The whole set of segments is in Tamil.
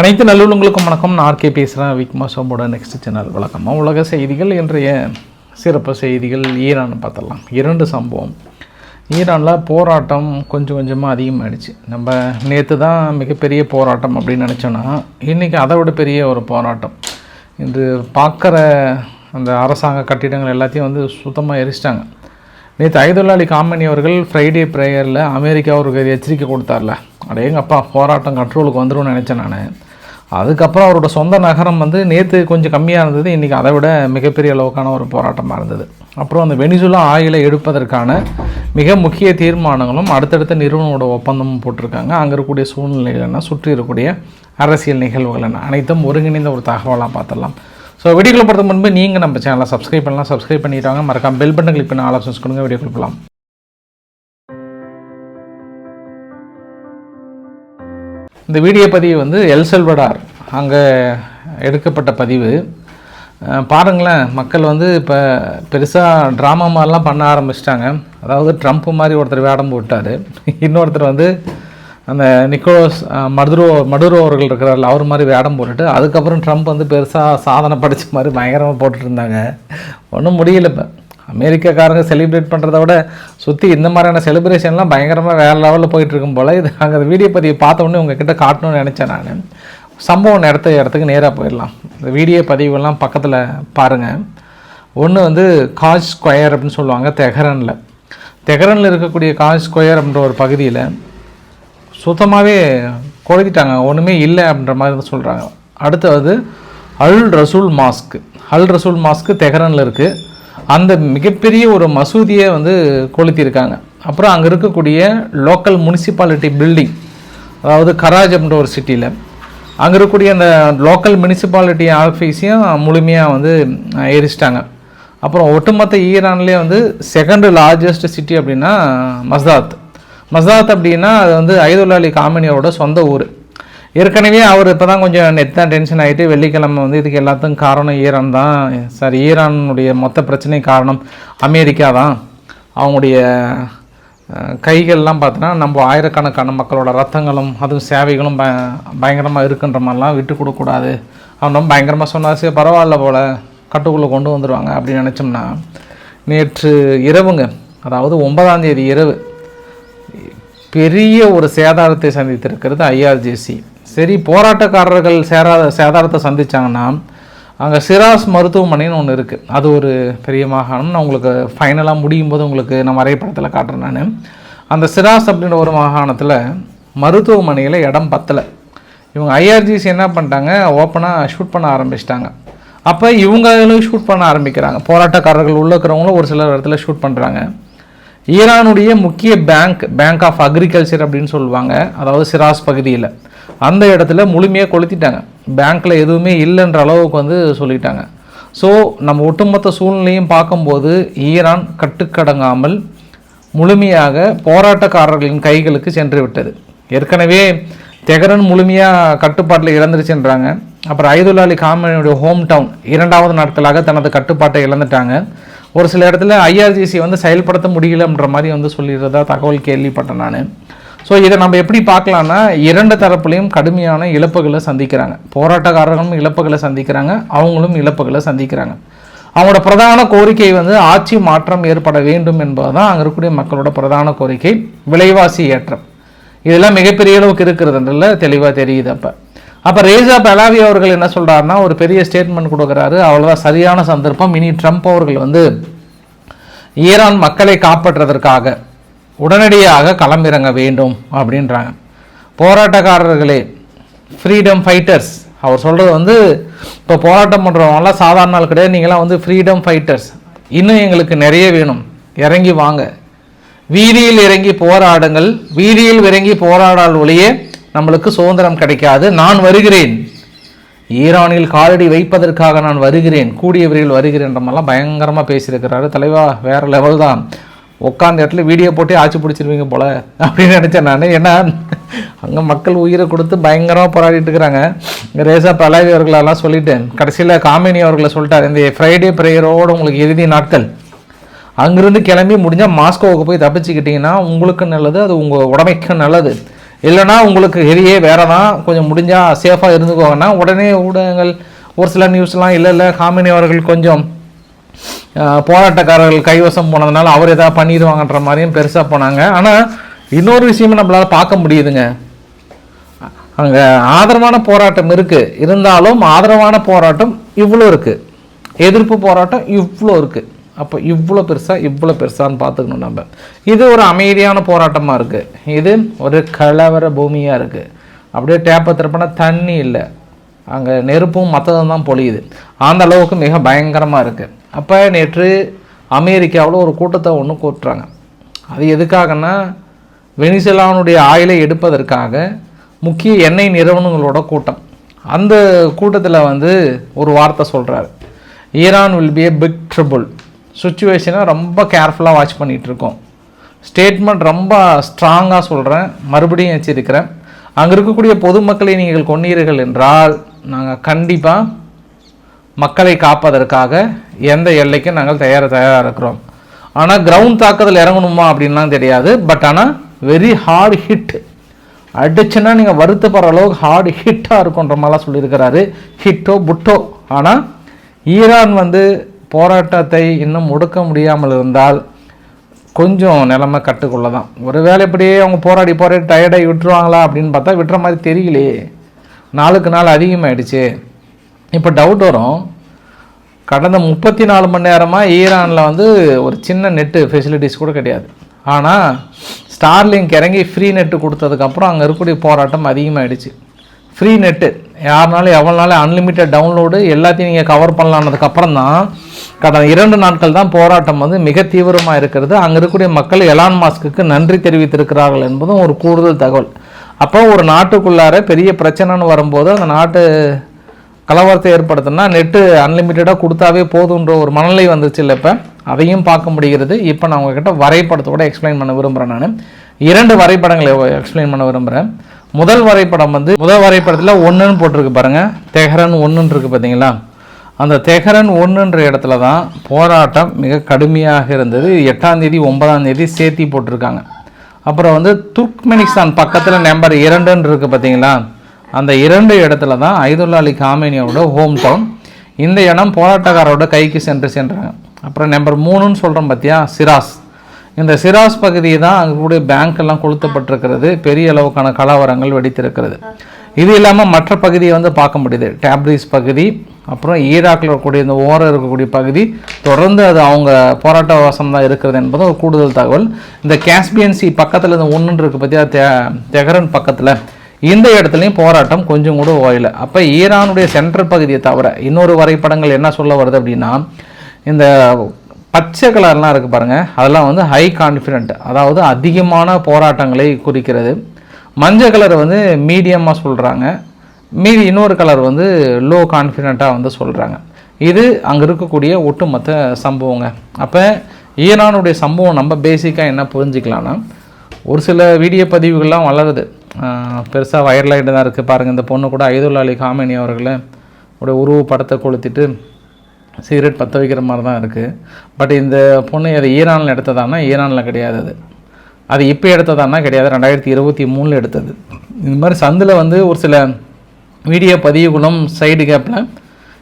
அனைத்து நல்லுள்ளங்களுக்கும் வணக்கம். நான் ஆர்கே பேசுகிறேன் விக்மா சோம்போட நெக்ஸ்ட் சேனல் வழக்கமாக உலக செய்திகள் இன்றைய சிறப்பு செய்திகள் ஈரான் பார்த்துடலாம். இரண்டு சம்பவம். ஈரானில் போராட்டம் கொஞ்சம் கொஞ்சமாக அதிகமாகிடுச்சு நம்ம நேற்று தான் மிகப்பெரிய போராட்டம் அப்படின்னு நினச்சோன்னா இன்றைக்கி அதை விட பெரிய ஒரு போராட்டம். இன்று பார்க்குற அந்த அரசாங்க கட்டிடங்கள் எல்லாத்தையும் வந்து சுத்தமாக எரிச்சிட்டாங்க. நேற்று ஐதுல்லா அலி காமனி அவர்கள் ஃப்ரைடே ப்ரேயரில் அமெரிக்கா அவருக்கு ஒரு எச்சரிக்கை கொடுத்தார்ல. அடையங்கப்பா போராட்டம் கண்ட்ரோலுக்கு வந்துடும் நினச்சேன் நான். அதுக்கப்புறம் அவரோட சொந்த நகரம் வந்து நேற்று கொஞ்சம் கம்மியாக இருந்தது. இன்றைக்கி அதை விட மிகப்பெரிய அளவுக்கான ஒரு போராட்டமாக இருந்தது. அப்புறம் அந்த வெனிசுலா ஆயிலை எடுப்பதற்கான மிக முக்கிய தீர்மானங்களும் அடுத்தடுத்த நிறுவனோட ஒப்பந்தமும் போட்டிருக்காங்க. அங்கே இருக்கக்கூடிய சூழ்நிலைகள் என்ன? சுற்றி இருக்கக்கூடிய அரசியல் நிகழ்வுகள் என்ன? அனைத்தும் ஒருங்கிணைந்த ஒரு தகவலாக பார்த்துடலாம். ஸோ வீடியோக்குள்ள பொறுத்த முன்பு நீங்கள் நம்ம சேனலை சப்ஸ்கிரைப் பண்ணலாம். சப்ஸ்கிரைப் பண்ணிட்டாங்க மறக்காம பெல் பட்டன் கிளிக் பண்ண ஆலோசனை கொடுங்க. வீடியோ கொடுக்கலாம் இந்த வீடியோ பதிவு வந்து எல்செல்வடார் அங்கே எடுக்கப்பட்ட பதிவு. பாருங்களேன் மக்கள் வந்து இப்போ பெருசாக ட்ராமா மாதிரிலாம் பண்ண ஆரம்பிச்சிட்டாங்க. அதாவது ட்ரம்ப் மாதிரி ஒருத்தர் வேடம் போட்டார். இன்னொருத்தர் வந்து அந்த நிக்கோலஸ் மதுரோ மடுரோ அவர்கள் இருக்கிறார்ல அவர் மாதிரி வேடம் போட்டுட்டு அதுக்கப்புறம் ட்ரம்ப் வந்து பெருசாக சாதனை படித்த மாதிரி பயங்கரமாக போட்டுட்டு இருந்தாங்க. ஒன்றும் முடியல இப்போ. அமெரிக்காக்காரங்க செலிப்ரேட் பண்ணுறத விட சுற்றி இந்த மாதிரியான செலிப்ரேஷன்லாம் பயங்கரமாக வேறு லெவலில் போயிட்டுருக்கும் போல். இது அங்கே அந்த வீடியோ பதிவு பார்த்தோன்னே உங்ககிட்ட காட்டணும்னு நினச்சேன் நான். சம்பவம் நடத்த இடத்துக்கு நேராக போயிடலாம். இந்த வீடியோ பதிவுலாம் பக்கத்தில் பாருங்கள் ஒன்று வந்து காஜ் ஸ்கொயர் அப்படின்னு சொல்லுவாங்க தெஹரனில் தெஹரனில் இருக்கக்கூடிய காஜ் ஸ்கொயர் அப்படின்ற ஒரு பகுதியில் சுத்தமாகவே கொளுத்திட்டாங்க. ஒன்றுமே இல்லை அப்படின்ற மாதிரி தான் சொல்கிறாங்க அடுத்தது அல் ரசூல் மாஸ்க். அல் ரசூல் மாஸ்க் தெஹரனில் இருக்குது அந்த மிகப்பெரிய ஒரு மசூதியை வந்து கொளுத்தியிருக்காங்க. அப்புறம் அங்கே இருக்கக்கூடிய லோக்கல் முனிசிபாலிட்டி பில்டிங் அதாவது கராஜ் அப்படின்ற ஒரு சிட்டியில் அங்கே இருக்கக்கூடிய அந்த லோக்கல் முனிசிபாலிட்டி ஆஃபீஸையும் முழுமையாக வந்து எரிச்சிட்டாங்க அப்புறம் ஒட்டுமொத்த ஈரான்லேயே வந்து செகண்ட் லார்ஜஸ்ட் சிட்டி அப்படின்னா மஸ்தாத். மஸ்தாத் அப்படின்னா அது வந்து ஐதுல்லா அலி காமினியோட சொந்த ஊர். ஏற்கனவே அவர் இப்போ தான் கொஞ்சம் நெட் தான் டென்ஷன் ஆகிட்டு வெள்ளிக்கிழமை வந்து இதுக்கு எல்லாத்துக்கும் காரணம் ஈரான் தான். சார் ஈரானுடைய மொத்த பிரச்சனை காரணம் அமெரிக்கா தான். அவங்களுடைய கைகள்லாம் பார்த்தோன்னா நம்ம ஆயிரக்கணக்கான மக்களோட ரத்தங்களும் அதுவும் சேவைகளும் ப பயங்கரமாக இருக்குன்ற மாதிரிலாம் விட்டு கொடுக்கக்கூடாது அவன் ரொம்ப பயங்கரமாக சொன்னார் சரி பரவாயில்ல போல் கட்டுக்குள்ளே கொண்டு வந்துடுவாங்க அப்படின்னு நினச்சோம்னா நேற்று இரவுங்க அதாவது ஒன்பதாம் தேதி இரவு பெரிய ஒரு சேதாரத்தை சந்தித்திருக்கிறது ஐஆர்ஜேசி சரி போராட்டக்காரர்கள் சேராத சேதாரத்தை சந்தித்தாங்கன்னா அங்கே சிராஸ் மருத்துவமனைன்னு ஒன்று இருக்குது அது ஒரு பெரிய மாகாணம். நான் உங்களுக்கு ஃபைனலாக முடியும் போது உங்களுக்கு நான் வரைபடத்தில் காட்டுறேன் நான். அந்த சிராஸ் அப்படின்ற ஒரு மாகாணத்தில் மருத்துவமனையில் இடம் பத்தலை. இவங்க ஐஆர்ஜிசி என்ன பண்ணிட்டாங்க? ஓப்பனாக ஷூட் பண்ண ஆரம்பிச்சிட்டாங்க. அப்போ இவங்களும் ஷூட் பண்ண ஆரம்பிக்கிறாங்க. போராட்டக்காரர்கள் உள்ள இருக்கிறவங்களும் ஒரு சில இடத்துல ஷூட் பண்ணுறாங்க ஈரானுடைய முக்கிய பேங்க் பேங்க் ஆஃப் அக்ரிகல்ச்சர் அப்படின்னு சொல்லுவாங்க. அதாவது சிராஸ் பகுதியில். அந்த இடத்துல முழுமையாக கொளுத்திட்டாங்க. பேங்க்கில் எதுவுமே இல்லைன்ற அளவுக்கு வந்து சொல்லிட்டாங்க. ஸோ நம்ம ஒட்டுமொத்த சூழ்நிலையும் பார்க்கும்போது ஈரான் கட்டுக்கடங்காமல் முழுமையாக போராட்டக்காரர்களின் கைகளுக்கு சென்று விட்டது. ஏற்கனவே தெஹரன் முழுமையாக கட்டுப்பாட்டில் இழந்துருச்சுன்றாங்க. அப்புறம் ஐதுல்லா அலி காமனியுடைய ஹோம் டவுன் இரண்டாவது நாட்களாக தனது கட்டுப்பாட்டை இழந்துட்டாங்க. ஒரு சில இடத்துல ஐஆர்ஜிசி வந்து செயல்படுத்த முடியலன்ற மாதிரி வந்து சொல்லிடுறதா தகவல் கேள்விப்பட்டேன் நான். ஸோ இதை நம்ம எப்படி பார்க்கலாம்னா இரண்டு தரப்புலையும் கடுமையான இழப்புகளை சந்திக்கிறாங்க. போராட்டக்காரர்களும் இழப்புகளை சந்திக்கிறாங்க. அவங்களும் இழப்புகளை சந்திக்கிறாங்க. அவங்களோட பிரதான கோரிக்கை வந்து ஆட்சி மாற்றம் ஏற்பட வேண்டும் என்பது தான் அங்கே இருக்கக்கூடிய மக்களோட பிரதான கோரிக்கை. விலைவாசி ஏற்றம். இதெல்லாம் மிகப்பெரிய அளவுக்கு இருக்கிறதுன்றல தெளிவாக தெரியுது அப்போ. அப்போ ரேசா பலாவி அவர்கள் என்ன சொல்றாருன்னா ஒரு பெரிய ஸ்டேட்மெண்ட் கொடுக்குறாரு. அவ்வளோதான் சரியான சந்தர்ப்பம். இனி ட்ரம்ப் அவர்கள் வந்து ஈரான் மக்களை காப்பாற்றுவதற்காக. உடனடியாக களமிறங்க வேண்டும் அப்படின்றாங்க. போராட்டக்காரர்களே ஃப்ரீடம் ஃபைட்டர்ஸ் அவர் சொல்கிறது வந்து இப்போ போராட்டம் பண்ணுறவங்களாம் சாதாரண நாள் கிடையாது. நீங்களாம் வந்து ஃப்ரீடம் ஃபைட்டர்ஸ் இன்னும் எங்களுக்கு நிறைய வேணும். இறங்கி வாங்க. வீதியில் இறங்கி போராடுங்கள். வீதியில் இறங்கி போராடால் ஒளியே நம்மளுக்கு சுதந்திரம் கிடைக்காது. நான் வருகிறேன். ஈரானில் காலடி வைப்பதற்காக நான் வருகிறேன். கூடியவர்கள் விரைவில் வருகிறேன் பயங்கரமாக பேசியிருக்கிறாரு. தலைவா வேறு லெவல் தான். உட்காந்த இடத்துல வீடியோ போட்டு ஆட்சி பிடிச்சிருவீங்க போல அப்படின்னு நினச்சேன் நான். ஏன்னா அங்கே மக்கள் உயிரை கொடுத்து பயங்கரமாக போராடிட்டு இருக்கிறாங்க. ரேசா பலாவி அவர்களெல்லாம் சொல்லிட்டேன். கடைசியில் காமினி அவர்களை சொல்லிட்டார். இந்த ஃப்ரைடே ப்ரேயரோடு உங்களுக்கு இறுதி நாட்கள். அங்கிருந்து கிளம்பி முடிஞ்சால் மாஸ்கோவுக்கு போய் தப்பிச்சுக்கிட்டிங்கன்னா உங்களுக்கு நல்லது அது உங்கள் உடமைக்கும் நல்லது. இல்லைன்னா உங்களுக்கு ஹெரியே வேற தான் கொஞ்சம் முடிஞ்சால் சேஃபாக இருந்துக்கோங்கன்னா உடனே ஊடகங்கள் ஒரு சில நியூஸ்லாம் இல்லை இல்லை காமினி அவர்கள் கொஞ்சம் போராட்டக்காரர்கள் கைவசம் போனதுனால அவர் எதாவது பண்ணிடுவாங்கன்ற மாதிரியும் பெருசாக போனாங்க. ஆனால் இன்னொரு விஷயமும் நம்மளால் பார்க்க முடியுதுங்க. அங்கே ஆதரவான போராட்டம் இருக்குது இருந்தாலும் ஆதரவான போராட்டம் இவ்வளோ இருக்குது எதிர்ப்பு போராட்டம் இவ்வளோ இருக்குது அப்போ இவ்வளோ பெருசாக இவ்வளோ பெருசான்னு பார்த்துக்கணும் நம்ம. இது ஒரு அமைதியான போராட்டமாக இருக்குது இது ஒரு கலவர பூமியாக இருக்குது அப்படியே டேப்பை திருப்பினா தண்ணி இல்லை. அங்கே நெருப்பும் மற்றதும் தான் பொழியுது. அந்த அளவுக்கு மிக பயங்கரமாக இருக்குது அப்போ நேற்று அமெரிக்காவில் ஒரு கூட்டத்தை ஒன்று கூட்டுறாங்க. அது எதுக்காகன்னா வெனிசுலானுடைய ஆயிலை எடுப்பதற்காக முக்கிய எண்ணெய் நிறுவனங்களோட கூட்டம். அந்த கூட்டத்தில் வந்து ஒரு வார்த்தை சொல்கிறாரு Iran will be a big triple சுச்சுவேஷனை ரொம்ப கேர்ஃபுல்லாக வாட்ச் பண்ணிகிட்ருக்கோம் ஸ்டேட்மெண்ட் ரொம்ப ஸ்ட்ராங்காக சொல்கிறேன் மறுபடியும் எச்சரிக்கிறேன். அங்கே இருக்கக்கூடிய பொதுமக்களை நீங்கள் கொண்டீர்கள் என்றால் நாங்கள் கண்டிப்பாக மக்களை காப்பதற்காக எந்த எல்லைக்கும் நாங்கள் தயார தயாராக இருக்கிறோம். ஆனால் கிரவுண்ட் தாக்குதல் இறங்கணுமா அப்படின்லாம் தெரியாது. பட் ஆனால் வெரி ஹார்ட் ஹிட் அடிச்சுன்னா நீங்கள் வருத்தப்படுற அளவுக்கு ஹார்டு ஹிட்டாக இருக்குன்ற மாதிரிலாம் சொல்லியிருக்கிறாரு. ஹிட்டோ புட்டோ ஆனால் ஈரான் வந்து போராட்டத்தை இன்னும் ஒடுக்க முடியாமல் இருந்தால் கொஞ்சம் நிலைமை கட்டுக்குள்ள தான் ஒரு வேலை இப்படியே அவங்க போராடி போராடி டயர்டாகி விட்டுருவாங்களா அப்படின்னு பார்த்தா விட்டுற மாதிரி தெரியலையே. நாளுக்கு நாள் அதிகமாகிடுச்சு இப்போ டவுட் வரும். கடந்த முப்பத்தி நாலு மணி நேரமாக ஈரானில் வந்து ஒரு சின்ன நெட்டு ஃபெசிலிட்டிஸ் கூட கிடையாது. ஆனால் ஸ்டார்லிங்க் இறங்கி ஃப்ரீ நெட்டு கொடுத்ததுக்கப்புறம் அங்கே இருக்கக்கூடிய போராட்டம் அதிகமாகிடுச்சு ஃப்ரீ நெட்டு யாருனாலும் எவ்வளோனாலும் அன்லிமிட்டெட் டவுன்லோடு எல்லாத்தையும் நீங்கள் கவர் பண்ணலான்னதுக்கப்புறம் தான் கடந்த இரண்டு நாட்கள் தான் போராட்டம் வந்து மிக தீவிரமாக இருக்கிறது. அங்கே இருக்கக்கூடிய மக்கள் எலான் மாஸ்க்குக்கு நன்றி தெரிவித்திருக்கிறார்கள் என்பதும் ஒரு கூடுதல் தகவல். அப்போ ஒரு நாட்டுக்குள்ளார பெரிய பிரச்சனைன்னு வரும்போது அந்த நாட்டு கலவரத்தை ஏற்படுத்தினா நெட்டு அன்லிமிட்டடாக கொடுத்தாவே போதுன்ற ஒரு மனநிலை வந்துச்சு இல்லை இப்போ. அதையும் பார்க்க முடிகிறது. இப்போ நான் உங்ககிட்ட வரைபடத்தோட எக்ஸ்பிளைன் பண்ண விரும்புகிறேன் நான். இரண்டு வரைபடங்களை எக்ஸ்பிளைன் பண்ண விரும்புகிறேன் முதல் வரைபடம் வந்து முதல் வரைபடத்தில் ஒன்றுன்னு போட்டிருக்கு பாருங்கள் தெஹரன் ஒன்றுன்னு இருக்குது பார்த்தீங்களா அந்த தெஹரன் ஒன்றுன்ற இடத்துல தான் போராட்டம் மிக கடுமையாக இருந்தது. எட்டாம் தேதி ஒன்பதாம் தேதி சேர்த்தி போட்டிருக்காங்க. அப்புறம் வந்து துர்க்மெனிஸ்தான் பக்கத்தில் நம்பர் இரண்டுன்னு இருக்குது பார்த்தீங்களா அந்த இரண்டு இடத்துல தான் ஐதுல்லா அலி காமினியோட ஹோம் டவுன் இந்த இடம் போராட்டக்காரோட கைக்கு சென்று சென்றாங்க. அப்புறம் நம்பர் மூணுன்னு சொல்கிறோம் பார்த்தியா சிராஸ். இந்த சிராஸ் பகுதி தான் அங்கே கூடிய பேங்க் எல்லாம் கொளுத்தப்பட்டிருக்கிறது. பெரிய அளவுக்கான கலவரங்கள் வெடித்திருக்கிறது. இது இல்லாமல் மற்ற பகுதியை வந்து பார்க்க முடியுது. டேப்ரிஸ் பகுதி அப்புறம் ஈராக்கில் இருக்கக்கூடிய இந்த ஓரம் இருக்கக்கூடிய பகுதி தொடர்ந்து அது அவங்க போராட்ட வாசம் தான் இருக்கிறது என்பது ஒரு கூடுதல் தகவல். இந்த காஸ்பியன்சி பக்கத்தில் இந்த ஒன்றுன்னு இருக்குது பற்றியா தெ தெஹரன் பக்கத்தில். இந்த இடத்துலையும் போராட்டம் கொஞ்சம் கூட ஓயலை. அப்போ ஈரானுடைய சென்ட்ரல் பகுதியை தவிர இன்னொரு வரைபடங்கள் என்ன சொல்ல வருது அப்படின்னா இந்த பச்சை கலர்லாம் இருக்குது பாருங்கள் அதெல்லாம் வந்து ஹை கான்ஃபிடென்ட் அதாவது அதிகமான போராட்டங்களை குறிக்கிறது. மஞ்சள் கலர் வந்து மீடியமாக சொல்கிறாங்க மீதி இன்னொரு கலர் வந்து லோ கான்ஃபிடென்ட்டாக வந்து சொல்கிறாங்க இது அங்கே இருக்கக்கூடிய ஒட்டுமொத்த சம்பவங்க. அப்போ ஈரானுடைய சம்பவம் நம்ம பேசிக்காக என்ன புரிஞ்சுக்கலான்னா ஒரு சில வீடியோ பதிவுகள்லாம் வளருது. பெருசாக வைரலாகிட்டு தான் இருக்குது பாருங்கள் இந்த பொண்ணு கூட ஐதுல்லா அலி காமினி அவர்களை உடைய உருவ படத்தை கொளுத்திட்டு சிகரெட் பற்ற வைக்கிற மாதிரி தான் இருக்குது பட் இந்த பொண்ணு அது ஈரானில் எடுத்ததானா ஈரானில் கிடையாது அது. அது இப்போ எடுத்ததானா கிடையாது ரெண்டாயிரத்தி இருபத்தி மூணில் எடுத்தது. இந்த மாதிரி சந்தில் வந்து ஒரு சில வீடியோ பதிவுகளும் சைடு கேப்பில்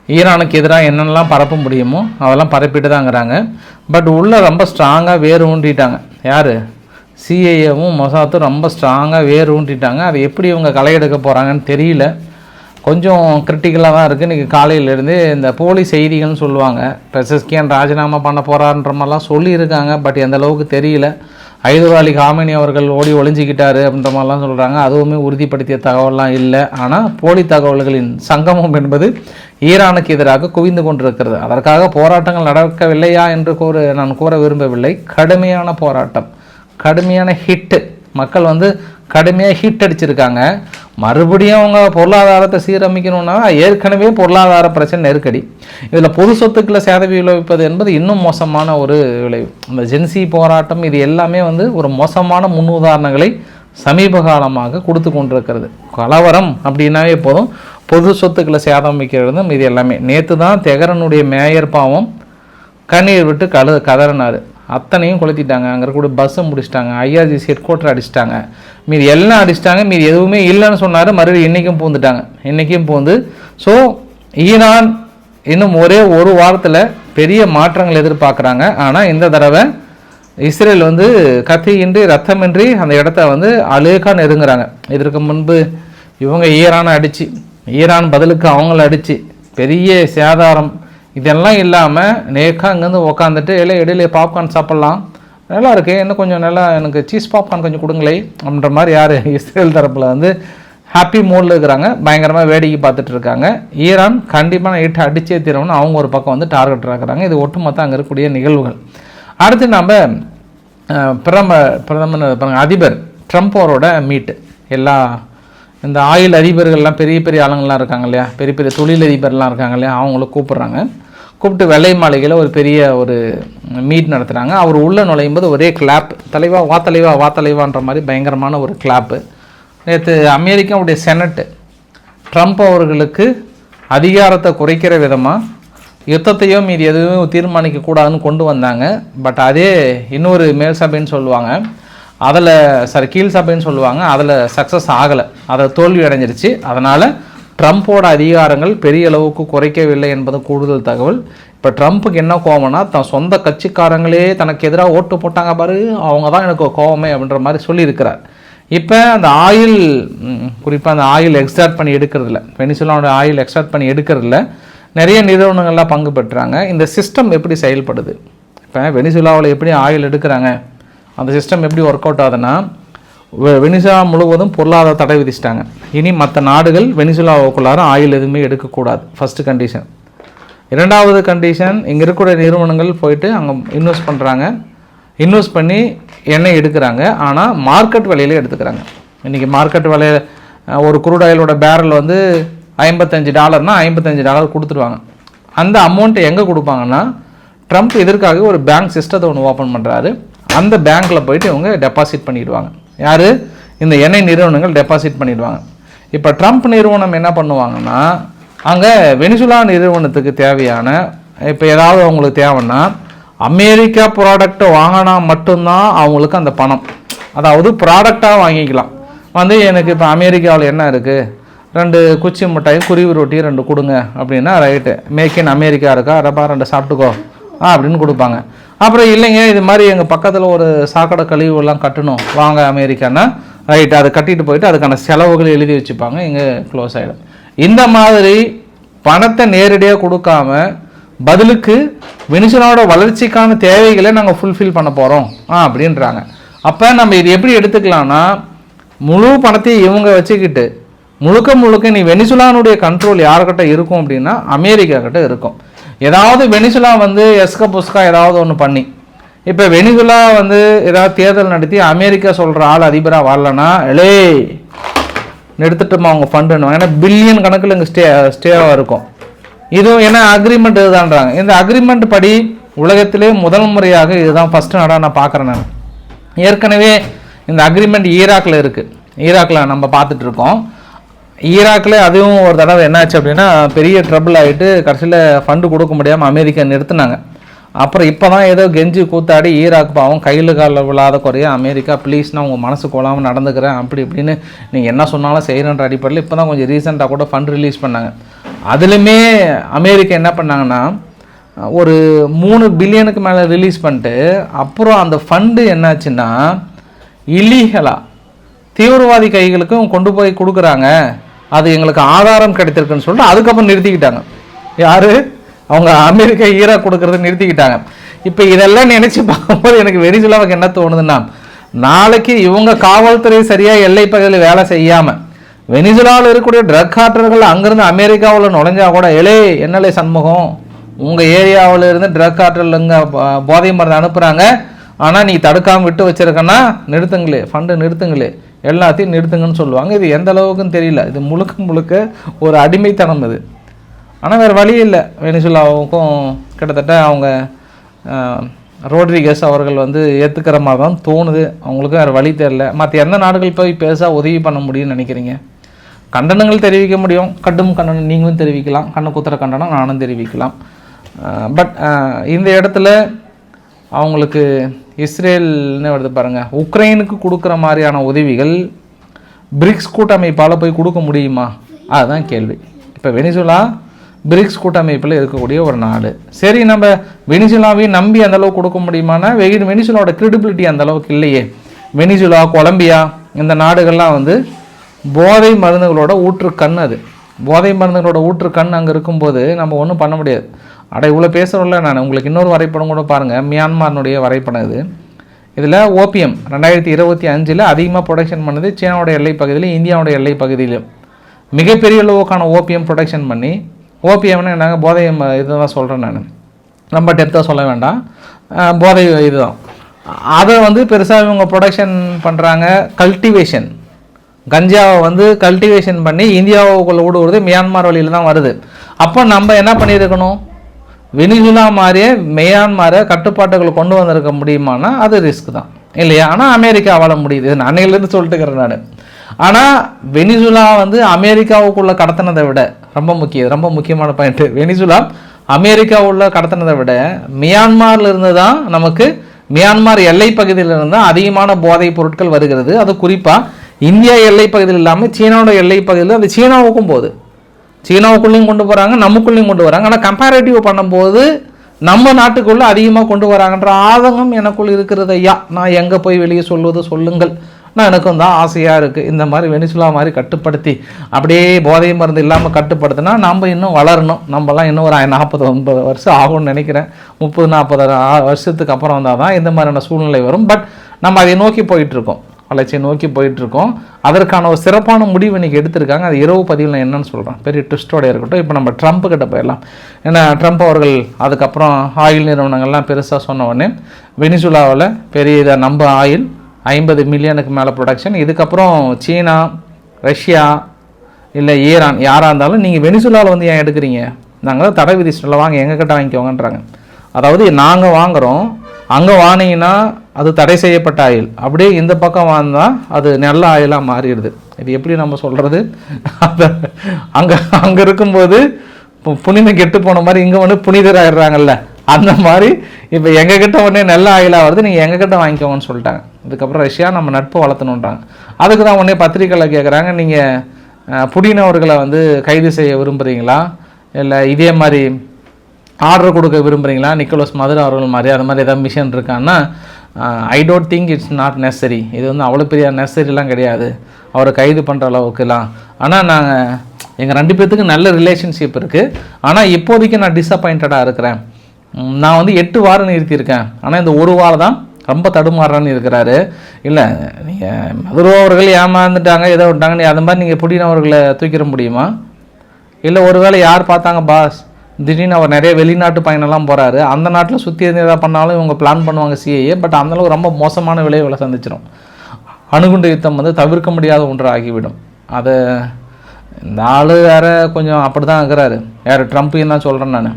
ஈரானுக்கு எதிராக என்னென்னலாம் பரப்ப முடியுமோ அதெல்லாம் பரப்பிட்டு தாங்கிறாங்க பட் உள்ளே ரொம்ப ஸ்ட்ராங்காக வேர் ஊன்றிட்டாங்க யார்? சிஐஏவும் மொசாத்தும் ரொம்ப ஸ்ட்ராங்காக வேர் ஊண்டிட்டாங்க. அது எப்படி இவங்க களை எடுக்க போகிறாங்கன்னு தெரியல. கொஞ்சம் கிரிட்டிக்கலாக தான் இருக்குது இன்றைக்கி காலையிலேருந்து இந்த போலி செய்திகள்னு சொல்லுவாங்க. பெசஸ்கியான் ராஜினாமா பண்ண போகிறான்ற மாதிரிலாம் சொல்லியிருக்காங்க. பட் எந்த அளவுக்கு தெரியல. ஐதுவாலி காமினி அவர்கள் ஓடி ஒளிஞ்சிக்கிட்டாரு அப்படின்ற மாதிரிலாம் சொல்கிறாங்க அதுவுமே உறுதிப்படுத்திய தகவல்லாம் இல்லை. ஆனால் போலி தகவல்களின் சங்கமம் என்பது ஈரானுக்கு எதிராக குவிந்து கொண்டிருக்கிறது. அதற்காக போராட்டங்கள் நடக்கவில்லையா என்று கூற நான் கூற விரும்பவில்லை. கடுமையான போராட்டம். கடுமையான ஹிட்டு மக்கள் வந்து கடுமையாக ஹிட் அடிச்சிருக்காங்க. மறுபடியும் அவங்க பொருளாதாரத்தை சீரமைக்கணும்னா ஏற்கனவே பொருளாதார பிரச்சனை நெருக்கடி. இதில் பொது சொத்துக்களை சேத விளைவிப்பது என்பது இன்னும் மோசமான ஒரு விளைவு. இந்த ஜென்சி போராட்டம் இது எல்லாமே வந்து ஒரு மோசமான முன்னுதாரணங்களை சமீப காலமாக கொடுத்து கொண்டிருக்கிறது. கலவரம் அப்படின்னாவே போதும். பொது சொத்துக்களை சேதம் வைக்கிறதும் இது எல்லாமே. நேற்று தான் தெகரனுடைய மேயர் பாவம் கண்ணீர் விட்டு கழு கதறினார். அத்தனையும் கொளுத்திட்டாங்க. அங்கே இருக்கக்கூடிய பஸ்ஸை முடிச்சிட்டாங்க. ஐஆர்ஜிசி ஹெட் குவார்ட்டர் அடிச்சிட்டாங்க. மீதி எல்லாம் அடிச்சிட்டாங்க. மீதி எதுவுமே இல்லைன்னு சொன்னார். மறுபடியும் இன்றைக்கும் பூந்துட்டாங்க. இன்றைக்கும் பூந்து. ஸோ ஈரான் இன்னும் ஒரே ஒரு வாரத்தில் பெரிய மாற்றங்கள் எதிர்பார்க்குறாங்க. ஆனால் இந்த தடவை இஸ்ரேல் வந்து கத்தியின்றி ரத்தமின்றி அந்த இடத்த வந்து அழுக்கா நெருங்குறாங்க. இதற்கு முன்பு இவங்க ஈரானை அடித்து ஈரான் பதிலுக்கு அவங்கள அடித்து பெரிய சேதாரம் இதெல்லாம் இல்லாமல் நேக்காக அங்கேருந்து உக்காந்துட்டு இல்லை இடையில பாப்கார்ன் சாப்பிட்லாம். நல்லா இருக்கு இன்னும் கொஞ்சம் நல்லா எனக்கு சீஸ் பாப்கார்ன் கொஞ்சம் கொடுங்களே அப்படின்ற மாதிரி யார் இஸ்ரேல் தரப்பில் வந்து ஹாப்பி மூடில் இருக்கிறாங்க. பயங்கரமாக வேடிக்கை பார்த்துட்டு இருக்காங்க. ஈரான் கண்டிப்பாக நைட்டு அடிச்சே தீரணும்னு அவங்க ஒரு பக்கம் வந்து டார்கெட் இருக்கிறாங்க இது ஒட்டுமொத்த அங்கே இருக்கக்கூடிய நிகழ்வுகள். அடுத்து நம்ம பிரம பிரதம பிரதமர் அதிபர் ட்ரம்ப் அவரோட மீட்டு எல்லா இந்த ஆயில் அதிபர்கள்லாம் பெரிய பெரிய ஆளுங்கள்லாம் இருக்காங்க இல்லையா? பெரிய பெரிய தொழில் அதிபர்லாம் இருக்காங்க இல்லையா? அவங்கள கூப்பிட்றாங்க. கூப்பிட்டு வெள்ளை மாளிகையில் ஒரு பெரிய ஒரு மீட் நடத்துகிறாங்க அவர் உள்ளே நுழையும் போது ஒரே கிளாப் தலைவா வா தலைவா வா தலைவான்ற மாதிரி பயங்கரமான ஒரு கிளாப்பு நேற்று அமெரிக்காவுடைய செனட்டு ட்ரம்ப் அவர்களுக்கு அதிகாரத்தை குறைக்கிற விதமாக யுத்தத்தையோ மீதி எதுவும் தீர்மானிக்கக்கூடாதுன்னு கொண்டு வந்தாங்க. பட் அதே இன்னொரு மேல் சபைன்னு சொல்லுவாங்க. அதில் சாரி கீழ் சபைன்னு சொல்லுவாங்க. அதில் சக்ஸஸ் ஆகலை. அதை தோல்வி அடைஞ்சிருச்சு. அதனால் ட்ரம்ப்போட அதிகாரங்கள் பெரிய அளவுக்கு குறைக்கவில்லை என்பது கூடுதல் தகவல். இப்போ ட்ரம்ப்புக்கு என்ன கோவம்னா தன் சொந்த கட்சிக்காரங்களே தனக்கு எதிராக ஓட்டு போட்டாங்க பாரு அவங்க தான் எனக்கு கோவமே அப்படின்ற மாதிரி சொல்லியிருக்கிறார். இப்போ அந்த ஆயில் குறிப்பாக அந்த ஆயில் எக்ஸ்ட்ராக்ட் பண்ணி எடுக்கிறதுல வெனிசுலாவோட ஆயில் எக்ஸ்ட்ராக்ட் பண்ணி எடுக்கிறதுல நிறைய நிறுவனங்கள்லாம் பங்கு பெற்றாங்க. இந்த சிஸ்டம் எப்படி செயல்படுது? இப்போ வெனிசுலாவில் எப்படி ஆயில் எடுக்கிறாங்க? அந்த சிஸ்டம் எப்படி ஒர்க் அவுட் ஆகுதுன்னா வெனிசுலா முழுவதும் பொருளாதார தடை விதிச்சிட்டாங்க. இனி மற்ற நாடுகள் வெனிசுலாவுக்குள்ளார ஆயில் எதுவுமே எடுக்கக்கூடாது. ஃபஸ்ட்டு கண்டிஷன் இரண்டாவது கண்டிஷன் இங்கே இருக்கக்கூடிய நிறுவனங்கள் போயிட்டு அங்கே இன்வெஸ்ட் பண்ணுறாங்க இன்வெஸ்ட் பண்ணி எண்ணெய் எடுக்கிறாங்க. ஆனால் மார்க்கெட் விலையில எடுத்துக்கிறாங்க. இன்றைக்கி மார்க்கெட் விலை ஒரு குரூட் ஆயிலோட பேரல் வந்து ஐம்பத்தஞ்சு டாலர்னால் ஐம்பத்தஞ்சு டாலர் கொடுத்துருவாங்க. அந்த அமௌண்ட்டை எங்கே கொடுப்பாங்கன்னா ட்ரம்ப் இதற்காக ஒரு பேங்க் சிஸ்டத்தை ஒன்று ஓப்பன் பண்ணுறாரு அந்த பேங்க்கில் போயிட்டு இவங்க டெபாசிட் பண்ணிடுவாங்க. யார்? இந்த எண்ணெய் நிறுவனங்கள் டெபாசிட் பண்ணிடுவாங்க. இப்போ ட்ரம்ப் நிறுவனம் என்ன பண்ணுவாங்கன்னா அங்கே வெனிசுலா நிறுவனத்துக்கு தேவையான இப்போ ஏதாவது அவங்களுக்கு தேவைன்னா அமெரிக்கா ப்ராடக்ட்டை வாங்கினா மட்டும்தான் அவங்களுக்கு அந்த பணம். அதாவது ப்ராடக்டாக வாங்கிக்கலாம். வந்து எனக்கு இப்போ அமெரிக்காவில் என்ன இருக்குது ரெண்டு குச்சி மிட்டாயும் குருவி ரொட்டி ரெண்டு கொடுங்க அப்படின்னா ரைட்டு மேக் இன் அமெரிக்கா இருக்கா? ரப்பா ரெண்டு சாப்பிட்டுக்கோ. ஆ அப்படின்னு கொடுப்பாங்க. அப்புறம் இல்லைங்க இது மாதிரி எங்கள் பக்கத்தில் ஒரு சாக்கடை கழிவு எல்லாம் கட்டணும். வாங்க அமெரிக்கான்னா. ரைட் அதை கட்டிட்டு போயிட்டு அதுக்கான செலவுகள் எழுதி வச்சுப்பாங்க இங்கே க்ளோஸ் ஆகிடும் இந்த மாதிரி பணத்தை நேரடியாக கொடுக்காம பதிலுக்கு வெனிசுலாவோட வளர்ச்சிக்கான தேவைகளை நாங்கள் ஃபுல்ஃபில் பண்ண போகிறோம் ஆ அப்படின்றாங்க. அப்போ நம்ம இது எப்படி எடுத்துக்கலாம்னா முழு பணத்தையும் இவங்க வச்சுக்கிட்டு முழுக்க முழுக்க நீ வெனிசுலானுடைய கண்ட்ரோல் யார்கிட்ட இருக்கும் அப்படின்னா அமெரிக்கா கிட்ட இருக்கும். ஏதாவது வெனிசுலா வந்து எஸ்க புஸ்கா ஏதாவது ஒன்று பண்ணி. இப்போ வெனிசுலா வந்து ஏதாவது தேர்தல் நடத்தி அமெரிக்கா சொல்கிற ஆள் அதிபராக வரலன்னா எலே எடுத்துட்டோமா அவங்க ஃபண்டுன்னு ஏன்னா பில்லியன் கணக்கில் இங்கே ஸ்டே ஸ்டேவாக இருக்கும். இதுவும் ஏன்னா அக்ரிமெண்ட் இதுதான்றாங்க. இந்த அக்ரிமெண்ட் படி உலகத்திலே முதல் முறையாக இதுதான் ஃபஸ்ட்டு நாடாக நான் பார்க்குறேன் நான். ஏற்கனவே இந்த அக்ரிமெண்ட் ஈராக்கில் இருக்குது ஈராக்கில் நம்ம பார்த்துட்ருக்கோம் ஈராக்கில் அதுவும் ஒரு தடவை என்னாச்சு அப்படின்னா பெரிய ட்ரபிள் ஆகிட்டு கடைசியில் ஃபண்டு கொடுக்க முடியாமல் அமெரிக்கா நிறுத்தினாங்க. அப்புறம் இப்போ தான் ஏதோ கெஞ்சி கூத்தாடி ஈராக் பாவம் கையில் காலில் விழாத குறைய அமெரிக்கா ப்ளீஸ் நான் உங்கள் மனசு கொள்ளாமல் நடந்துக்கிறேன் அப்படி இப்படின்னு நீங்கள் என்ன சொன்னாலும் செய்கிறன்ற அடிப்படையில் இப்போ தான் கொஞ்சம் ரீசெண்டாக கூட ஃபண்ட் ரிலீஸ் பண்ணாங்க. அதுலேயுமே அமெரிக்கா என்ன பண்ணாங்கன்னா ஒரு மூணு பில்லியனுக்கு மேலே ரிலீஸ் பண்ணிட்டு அப்புறம் அந்த ஃபண்டு என்னாச்சுன்னா இல்லீகலாக தீவிரவாதி கைகளுக்கும் கொண்டு போய் கொடுக்குறாங்க. அது எங்களுக்கு ஆதாரம் கிடைத்திருக்குன்னு சொல்லிட்டு அதுக்கப்புறம் நிறுத்திக்கிட்டாங்க. யாரு? அவங்க அமெரிக்கா ஈராக் கொடுக்கறத நிறுத்திக்கிட்டாங்க. இப்போ இதெல்லாம் நினைச்சு பார்க்கும்போது எனக்கு வெனிசுலாவுக்கு என்ன தோணுதுன்னா நாளைக்கு இவங்க காவல்துறை சரியா எல்லை பகுதியில் வேலை செய்யாம வெனிசுலாவில் இருக்கக்கூடிய ட்ரக் ஆர்டர்கள் அங்கிருந்து அமெரிக்காவில் நுழைஞ்சா கூட எலே என்னலே சண்முகம்? உங்க ஏரியாவில் இருந்து ட்ரக் ஆர்டர்லங்க போதை மருந்து அனுப்புறாங்க. ஆனா நீ தடுக்காம விட்டு வச்சிருக்கன்னா நிறுத்துங்களே ஃபண்டு நிறுத்துங்களே. எல்லாத்தையும் நிறுத்துங்கன்னு சொல்லுவாங்க. இது எந்த அளவுக்குன்னு தெரியல. இது முழுக்க முழுக்க ஒரு அடிமைத்தனம் இது. ஆனால் வேறு வழி இல்லை. வெனிசுலாவுக்கும் கிட்டத்தட்ட அவங்க ரோட்ரிகஸ் அவர்கள் வந்து ஏற்றுக்கிற மாதிரி தான் தோணுது. அவங்களுக்கும் வேறு வழி தெரில மற்ற எந்த நாடுகள் போய் பேச உதவி பண்ண முடியும்னு நினைக்கிறீங்க? கண்டனங்கள் தெரிவிக்க முடியும். கட்டும் கண்டனம் நீங்களும் தெரிவிக்கலாம். கண்ணு குத்துற கண்டனம் நானும் தெரிவிக்கலாம். பட் இந்த இடத்துல அவங்களுக்கு இஸ்ரேல்னு வருது பாருங்கள் உக்ரைனுக்கு கொடுக்குற மாதிரியான உதவிகள் பிரிக்ஸ் கூட்டமைப்பால் போய் கொடுக்க முடியுமா? அதுதான் கேள்வி. இப்போ வெனிசுலா பிரிக்ஸ் கூட்டமைப்பில் இருக்கக்கூடிய ஒரு நாடு. சரி நம்ம வெனிசுலாவையும் நம்பி அந்த அளவுக்கு கொடுக்க முடியுமானா? வெகு வெனிசுலாவோட கிரெடிபிலிட்டி அந்தளவுக்கு இல்லையே. வெனிசுலா கொலம்பியா இந்த நாடுகள்லாம் வந்து போதை மருந்துகளோட ஊற்று கண் அது. போதை மருந்துகளோட ஊற்று கண் அங்கே இருக்கும்போது நம்ம ஒன்றும் பண்ண முடியாது. அட இவ்வளோ பேசுகிறோம்ல நான். உங்களுக்கு இன்னொரு வரைபடம் கூட பாருங்கள் மியான்மாரினுடைய வரைபடம் இது. இதில் ஓபிஎம் ரெண்டாயிரத்தி இருபத்தி அஞ்சில் அதிகமாக ப்ரொடக்ஷன் பண்ணது சீனாவோட எல்லை பகுதியிலும் இந்தியாவோட எல்லை பகுதியிலும். மிகப்பெரிய அளவுக்கான ஓபிஎம் ப்ரொடக்ஷன் பண்ணி ஓபிஎம்னு என்னங்க போதை ம- இதுதான் சொல்கிறேன் நான். ரொம்ப டெப்த்தாக சொல்ல வேண்டாம். போதை இதுதான். அதை வந்து பெருசாக இவங்க ப்ரொடக்ஷன் பண்ணுறாங்க கல்டிவேஷன் கஞ்சாவை வந்து கல்டிவேஷன் பண்ணி இந்தியாவுக்குள்ளே விடுவது மியான்மார் வழியில் தான் வருது. அப்போ நம்ம என்ன பண்ணியிருக்கணும்? வெனிசுலா மாதிரியே மியான்மாரை கட்டுப்பாட்டுகளை கொண்டு வந்திருக்க முடியுமானா அது ரிஸ்க் தான். இல்லையா? ஆனால் அமெரிக்கா வாழ முடியுது. இது நான் அன்னையிலேருந்து சொல்லிட்டுக்கிறேன் நான். ஆனால் வெனிசுலா வந்து அமெரிக்காவுக்குள்ளே கடத்தினதை விட ரொம்ப முக்கியம் ரொம்ப முக்கியமான பாயிண்ட்டு வெனிசுலா அமெரிக்காவுள்ள கடத்தினதை விட மியான்மாரில் இருந்து தான் நமக்கு மியான்மார் எல்லை பகுதியிலிருந்து தான் அதிகமான போதைப் பொருட்கள் வருகிறது. அது குறிப்பாக இந்தியா எல்லை பகுதியில் இல்லாமல் சீனாவோட எல்லை பகுதியில் அது சீனாவுக்கும் போகுது. சீனாவுக்குள்ளேயும் கொண்டு போகிறாங்க நமக்குள்ளேயும் கொண்டு வராங்க. ஆனால் கம்பேரேட்டிவ் பண்ணும்போது நம்ம நாட்டுக்குள்ளே அதிகமாக கொண்டு வராங்கன்ற ஆதங்கம் எனக்குள் இருக்கிறது ஐயா. நான் எங்கே போய் வெளியே சொல்வது சொல்லுங்கள். நான் எனக்கும் தான் ஆசையாக இருக்குது இந்த மாதிரி வெனிசுலா மாதிரி கட்டுப்படுத்தி அப்படியே போதை மருந்து இல்லாமல் கட்டுப்படுத்தினா நம்ம இன்னும் வளரணும். நம்மலாம் இன்னும் ஒரு நாற்பது ஒன்பது வருஷம் ஆகும்னு நினைக்கிறேன். முப்பது நாற்பது வருஷத்துக்கு அப்புறம் வந்தால் தான் இந்த மாதிரியான சூழ்நிலை வரும். பட் நம்ம அதை நோக்கி போயிட்டுருக்கோம் வளர்ச்சியை நோக்கி போயிட்டுருக்கோம். அதற்கான ஒரு சிறப்பான முடிவு இன்றைக்கி எடுத்திருக்காங்க. அது இரவு பதிவில் நான் என்னன்னு சொல்கிறேன் பெரிய ட்விஸ்டோட இருக்கட்டும். இப்போ நம்ம ட்ரம்ப் கிட்ட போயிடலாம். ஏன்னா ட்ரம்ப் அவர்கள் அதுக்கப்புறம் ஆயில் நிறுவனங்கள்லாம் பெருசாக சொன்ன உடனே வெனிசுலாவில் பெரிய இதை நம்ம ஆயில் ஐம்பது மில்லியனுக்கு மேலே ப்ரொடக்ஷன் இதுக்கப்புறம் சீனா ரஷ்யா இல்லை ஈரான் யாராக இருந்தாலும் நீங்கள் வெனிசுலாவில் வந்து ஏன் எடுக்கிறீங்க? நாங்கள் தடை விதிச்சிட்டல வாங்க. எங்ககிட்ட வாங்கிக்கோங்கன்றாங்க. அதாவது நாங்கள் வாங்குகிறோம் அங்கே வாங்கினீங்கன்னா அது தடை செய்யப்பட்ட ஆயில். அப்படியே இந்த பக்கம் வந்தால் அது நல்ல ஆயிலாக மாறிடுது. இது எப்படி நம்ம சொல்கிறது அங்கே அங்கே இருக்கும்போது புனிதம் கெட்டு போன மாதிரி இங்கே வந்து புனிதராகிடுறாங்கல்ல அந்த மாதிரி இப்போ எங்ககிட்ட உடனே நல்ல ஆயிலாக வருது நீங்கள் எங்ககிட்ட வாங்கிக்கோங்கன்னு சொல்லிட்டாங்க. இதுக்கப்புறம் ரஷ்யா நம்ம நட்பு வளர்த்தணுன்றாங்க அதுக்கு தான் உடனே பத்திரிக்கையில் கேட்குறாங்க நீங்கள் புடினவர்களை வந்து கைது செய்ய விரும்புகிறீங்களா இல்லை இதே மாதிரி ஆர்டர் கொடுக்க விரும்புகிறீங்களா நிக்கோலஸ் மதுரை அவர்கள் மாதிரி அது மாதிரி ஏதாவது மிஷன் இருக்கான்னா I don't think it's not necessary இது வந்து அவ்வளோ பெரிய நெசரிலாம் கிடையாது. அவரை கைது பண்ணுற அளவுக்குலாம். ஆனால் நாங்கள் எங்கள் ரெண்டு பேர்த்துக்கு நல்ல ரிலேஷன்ஷிப் இருக்குது ஆனால் இப்போதைக்கு நான் டிஸப்பாயிண்டடாக இருக்கிறேன். நான் வந்து எட்டு வாரம் நிறுத்தியிருக்கேன். ஆனால் இந்த ஒரு வாரம் தான் ரொம்ப தடுமாறுறான்னு இருக்கிறாரு. இல்லை நீங்கள் மதுரோ அவர்கள் ஏமாந்துட்டாங்க ஏதோ விட்டாங்க நீ அது மாதிரி நீங்கள் புடினவர்களை தூக்கிட முடியுமா? இல்லை ஒருவேளை யார் பார்த்தாங்க பாஸ் திடீர்னு அவர் நிறைய வெளிநாட்டு பயணம்லாம் போகிறாரு அந்த நாட்டில் சுற்றி இருந்து எதாவது பண்ணாலும் இவங்க பிளான் பண்ணுவாங்க சிஏஏ பட் அந்தளவு ரொம்ப மோசமான விளைவுகளை சந்திச்சிடும் அணுகுண்டு யுத்தம் வந்து தவிர்க்க முடியாத ஒன்று ஆகிவிடும். அதை இந்த ஆள் வேற கொஞ்சம் அப்படி தான் இருக்கிறாரு. வேறு ட்ரம்ப்பையும் தான் சொல்கிறேன் நான்.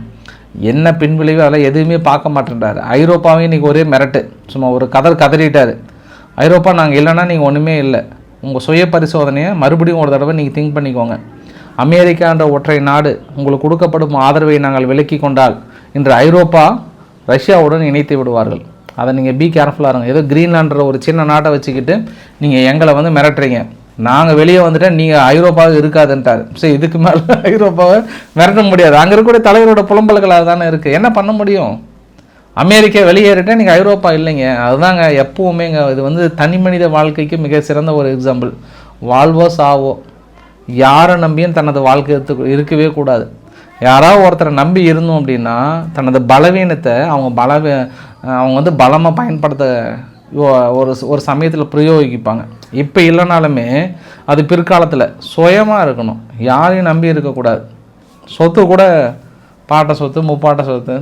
என்ன பின்விளைவு அதில் எதுவுமே பார்க்க மாட்டேன்றாரு. ஐரோப்பாவையும் இன்றைக்கி ஒரே மிரட்டு. சும்மா ஒரு கதர் கதறிட்டார். ஐரோப்பா நாங்கள் இல்லைன்னா நீங்கள் ஒன்றுமே இல்லை. உங்கள் சுய பரிசோதனையை மறுபடியும் ஒரு தடவை நீங்கள் திங்க் பண்ணிக்கோங்க. அமெரிக்கா என்ற ஒற்றை நாடு உங்களுக்கு கொடுக்கப்படும் ஆதரவை நாங்கள் விலக்கி கொண்டால் இன்று ஐரோப்பா ரஷ்யாவுடன் இணைத்து விடுவார்கள். அதை நீங்கள் பி கேர்ஃபுல்லாக இருங்க. ஏதோ கிரீன்லான்ற ஒரு சின்ன நாட்டை வச்சுக்கிட்டு நீங்கள் எங்களை வந்து மிரட்டுறீங்க. நாங்கள் வெளியே வந்துட்டா நீங்கள் ஐரோப்பாவே இருக்காதுன்ட்டார். சரி இதுக்கு மேலே ஐரோப்பாவை மிரட்ட முடியாது. அங்கே இருக்கக்கூடிய தலைவரோட புலம்பல்களாக தானே இருக்குது என்ன பண்ண முடியும்? அமெரிக்கா வெளியேறிட்டா நீங்கள் ஐரோப்பா இல்லைங்க. அதுதாங்க எப்பவுமேங்க. இது வந்து தனி மனித வாழ்க்கைக்கு மிக சிறந்த ஒரு எக்ஸாம்பிள் வாழ்வோ சாவோ. யாரை நம்பியும் தனது வாழ்க்கை இருக்கவே கூடாது. யாராவது ஒருத்தரை நம்பி இருந்தோம் அப்படின்னா தனது பலவீனத்தை அவங்க பலவீ அவங்க வந்து பலமாக பயன்படுத்த ஒரு ஒரு சமயத்தில் பிரயோகிப்பாங்க. இப்போ இல்லைனாலுமே அது பிற்காலத்தில் சுயமாக இருக்கணும். யாரையும் நம்பி இருக்கக்கூடாது சொத்து கூட பாட்டை சொத்து முப்பாட்டை சொத்து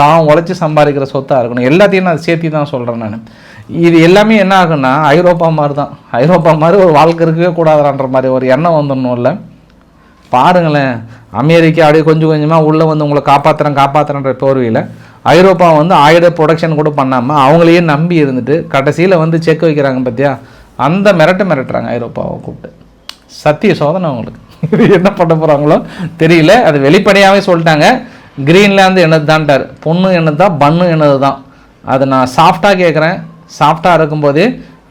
தான் உழைச்சி சம்பாதிக்கிற சொத்தாக இருக்கணும். எல்லாத்தையும் நான் சேர்த்து தான் சொல்கிறேன் நான். இது எல்லாமே என்ன ஆகுன்னா ஐரோப்பா மாதிரி தான் ஐரோப்பா மாதிரி ஒரு வாழ்க்கை இருக்கவே கூடாதுன்ற மாதிரி ஒரு எண்ணம் வந்துடணும்ல. பாருங்களேன் அமெரிக்கா அப்படியே கொஞ்சம் கொஞ்சமாக உள்ளே வந்து உங்களை காப்பாற்றுறேன் காப்பாற்றுறன்ற போர்வையில் ஐரோப்பா வந்து ஆயுத ப்ரொடக்ஷன் கூட பண்ணாமல் அவங்களையே நம்பி இருந்துட்டு கடைசியில் வந்து செக் வைக்கிறாங்க பார்த்தியா அந்த மிரட்டு மிரட்டுறாங்க ஐரோப்பாவை கூப்பிட்டு. சத்திய சோதனை அவங்களுக்கு இது என்ன பண்ண போகிறாங்களோ தெரியல. அது வெளிப்படையாகவே சொல்லிட்டாங்க. கிரீன்லாந்து என்னது தான்ட்டார் பொண்ணு என்னது தான் பண்ணு என்னது தான் அது நான் சாஃப்டாக கேட்குறேன் சாஃப்டாக இருக்கும்போது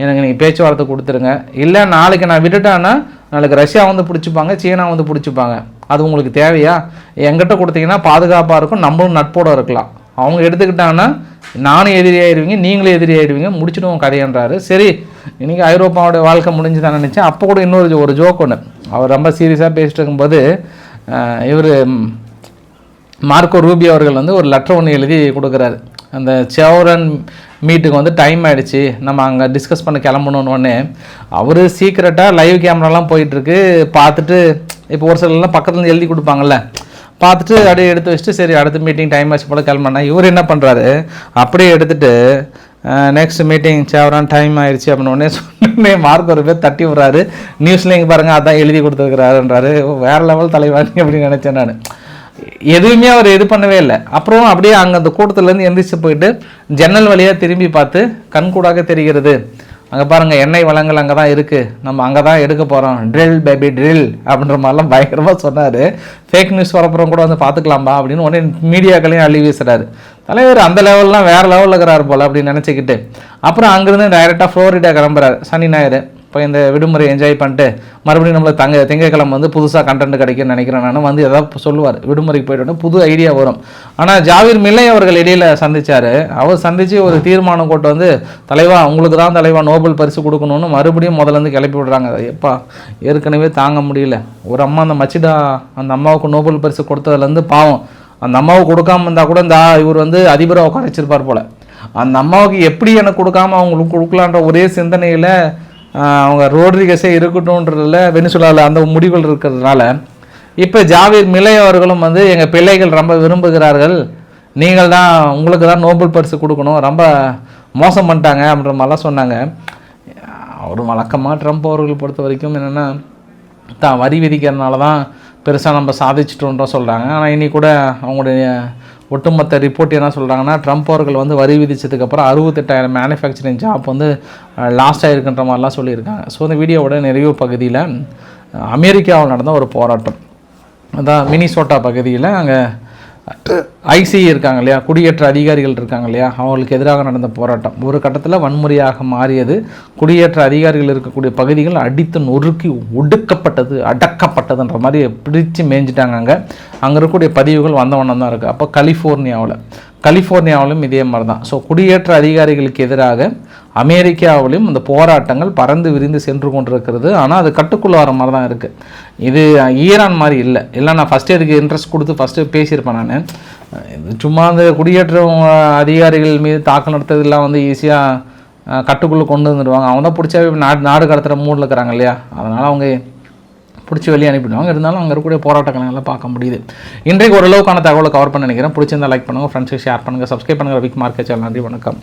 எனக்கு நீங்கள் பேச்சுவார்த்தை கொடுத்துருங்க. இல்லை நாளைக்கு நான் விட்டுட்டேன்னா நாளைக்கு ரஷ்யா வந்து பிடிச்சிப்பாங்க சீனா வந்து பிடிச்சிப்பாங்க. அது உங்களுக்கு தேவையா? எங்கிட்ட கொடுத்தீங்கன்னா பாதுகாப்பாக இருக்கும் நம்மளும் நட்போட இருக்கலாம். அவங்க எடுத்துக்கிட்டாங்கன்னா நானும் எதிரியாயிருவீங்க நீங்களும் எதிரியாயிருவீங்க முடிச்சிடுவோம் கதையன்றாரு. சரி இன்றைக்கி ஐரோப்பாவோட வாழ்க்கை முடிஞ்சுதான் நினச்சேன். அப்போ கூட இன்னொரு ஒரு ஜோக் ஒன்று அவர் ரொம்ப சீரியஸாக பேசிட்டு இருக்கும்போது இவர் மார்க்கோ ரூபி அவர்கள் வந்து ஒரு லெட்டர் ஒன்று எழுதி கொடுக்குறாரு. அந்த சேவரன் மீட்டுக்கு வந்து டைம் ஆகிடுச்சு நம்ம அங்கே டிஸ்கஸ் பண்ண கிளம்பணுன்னு அவர் சீக்கிரட்டாக லைவ் கேமராலாம் போயிட்டுருக்கு. பார்த்துட்டு இப்போ ஒரு சிலர்லாம் பக்கத்துலேருந்து எழுதி கொடுப்பாங்கல்ல. பார்த்துட்டு அப்படியே எடுத்து வச்சுட்டு சரி அடுத்த மீட்டிங் டைம் ஆச்சு போல் கிளம்புனா இவர் என்ன பண்ணுறாரு அப்படியே எடுத்துட்டு நெக்ஸ்ட் மீட்டிங் சேவரான் டைம் ஆயிடுச்சு அப்படின்னு உடனே சொன்னே மார்க் ஒரு பேர் தட்டி விட்றாரு. நியூஸ்லேயும் இங்கே அதான் எழுதி கொடுத்துருக்குறாருன்றாரு. வேற லெவல் தலைவாணி அப்படின்னு நினச்சேன் நான். எதுவுமே அவர் இது பண்ணவே இல்லை. அப்புறம் அப்படியே அங்கே அந்த கூட்டத்துலேருந்து எந்திரிச்சு போயிட்டு ஜன்னல் வழியாக திரும்பி பார்த்து கண்கூடாக தெரிகிறது. அங்கே பாருங்கள் எண்ணெய் வளங்கள் அங்கே தான் இருக்குது நம்ம அங்கே தான் எடுக்க போகிறோம் ட்ரில் பேபி ட்ரில் அப்படின்ற மாதிரிலாம் பயங்கரமாக சொன்னார். ஃபேக் நியூஸ் வரப்புறம் கூட வந்து பார்த்துக்கலாம்பா அப்படின்னு உடனே மீடியாக்களையும் அள்ளி வீசுறாரு. தலைவர் அந்த லெவல்லாம் வேறு லெவலில் இருக்கிறார் போல் அப்படின்னு நினச்சிக்கிட்டு. அப்புறம் அங்கேருந்து டைரெக்டாக ஃப்ளோரிடா கிளம்புறாரு சனி ஞாயிறு. இப்போ இந்த விடுமுறை என்ஜாய் பண்ணிட்டு மறுபடியும் நம்மள தங்க திங்கக்கிழமை வந்து புதுசாக கண்டென்ட் கிடைக்கும்னு நினைக்கிறேன் நான். வந்து எதாவது சொல்லுவார். விடுமுறைக்கு போய்ட்டு புது ஐடியா வரும். ஆனால் ஜாவீர் மில்லை அவர்கள் இடையில சந்திச்சார். அவர் சந்தித்து ஒரு தீர்மானம் கொண்டு வந்து தலைவா உங்களுக்கு தான் தலைவா நோபல் பரிசு கொடுக்கணும்னு மறுபடியும் முதல்ல இருந்து கிளப்பி விடுறாங்க. எப்பா ஏற்கனவே தாங்க முடியல. ஒரு அம்மா அந்த மச்சிடா அந்த அம்மாவுக்கு நோபல் பரிசு கொடுத்ததுலேருந்து பாவம். அந்த அம்மாவுக்கு கொடுக்காம இருந்தால் கூட இந்த இவர் வந்து அதிபராக உட்கார வச்சிருப்பார் போல். அந்த அம்மாவுக்கு எப்படி எனக்கு கொடுக்காம அவங்களுக்கு கொடுக்கலான்ற ஒரே சிந்தனையில் அவங்க ரோட்ரிகஸே இருக்கட்டும்ன்றதுல வெனிசுலாவில் அந்த முடிவுகள் இருக்கிறதுனால இப்போ ஜாவீர் மிலை அவர்களும் வந்து எங்கள் பிள்ளைகள் ரொம்ப விரும்புகிறார்கள். நீங்கள் தான் உங்களுக்கு தான் நோபல் பரிசு கொடுக்கணும். ரொம்ப மோசம் பண்ணிட்டாங்க அப்படின்ற மாதிரிலாம் சொன்னாங்க. அவர் வழக்கமாக ட்ரம்ப் அவர்கள் பொறுத்த வரைக்கும் என்னென்னா தான் வரி விதிக்கிறதுனால தான் பெருசாக நம்ம சாதிச்சிட்டோன்றோம் சொல்கிறாங்க ஆனால் இன்னி கூட அவங்களுடைய ஒட்டுமொத்த ரிப்போர்ட் என்ன சொல்கிறாங்கன்னா ட்ரம்ப் அவர்கள் வந்து வரி விதிச்சதுக்கப்புறம் அறுபத்தெட்டாயிரம் மேனுஃபேக்சரிங் ஜாப் வந்து லாஸ்ட் ஆகிருக்குன்ற மாதிரிலாம் சொல்லியிருக்காங்க. ஸோ இந்த வீடியோவோட நிறைவு பகுதியில் அமெரிக்காவில் நடந்த ஒரு போராட்டம். அதான் மினிசோட்டா பகுதியில் அங்கே ஐசி இருக்காங்க இல்லையா? குடியேற்ற அதிகாரிகள் இருக்காங்க இல்லையா? அவங்களுக்கு எதிராக நடந்த போராட்டம். ஒரு கட்டத்தில் வன்முறையாக மாறியது. குடியேற்ற அதிகாரிகள் இருக்கக்கூடிய பகுதிகள் அடித்து நொறுக்கி ஒடுக்கப்பட்டது அடக்கப்பட்டதுன்ற மாதிரி பிடிச்சு மேய்ஞ்சிட்டாங்க அங்கே. அங்கே இருக்கக்கூடிய பதிவுகள் வந்த வண்ணம் தான் இருக்குது அப்போ கலிஃபோர்னியாவில். கலிஃபோர்னியாவிலும் இதே மாதிரி தான் ஸோ குடியேற்ற அதிகாரிகளுக்கு எதிராக அமெரிக்காவிலும் இந்த போராட்டங்கள் பறந்து விரிந்து சென்று கொண்டிருக்கிறது. ஆனால் அது கட்டுக்குள்ள வர மாதிரி தான் இருக்குது இது ஈரான் மாதிரி இல்லை. இல்லை நான் ஃபஸ்ட்டு இதுக்கு இன்ட்ரெஸ்ட் கொடுத்து ஃபஸ்ட்டு பேசியிருப்பேன் நான். சும்மா அந்த குடியேற்றம் அதிகாரிகள் மீது தாக்கல் நடத்துறதுலாம் வந்து ஈஸியாக கட்டுக்குள்ளே கொண்டு வந்துடுவாங்க. அவங்க தான் பிடிச்சாவே நாடு நாடு கடத்துகிற மூடில் இருக்கிறாங்க இல்லையா? அதனால் அவங்க பிடிச்சி வெளியே அனுப்பிடுவாங்க. இருந்தாலும் அங்கே இருக்கக்கூடிய போராட்டங்களை பார்க்க முடியுது. இன்றைக்கு ஓரளவுக்கான தகவலை கவர் பண்ண நினைக்கிறேன். பிடிச்சிருந்தா லைக் பண்ணுங்கள் ஃப்ரெண்ட்ஸுக்கு ஷேர் பண்ணுங்கள் சப்ஸ்கிரைப் பண்ணுங்கள் விக் மார்க்கெட் சேனல் நன்றி வணக்கம்.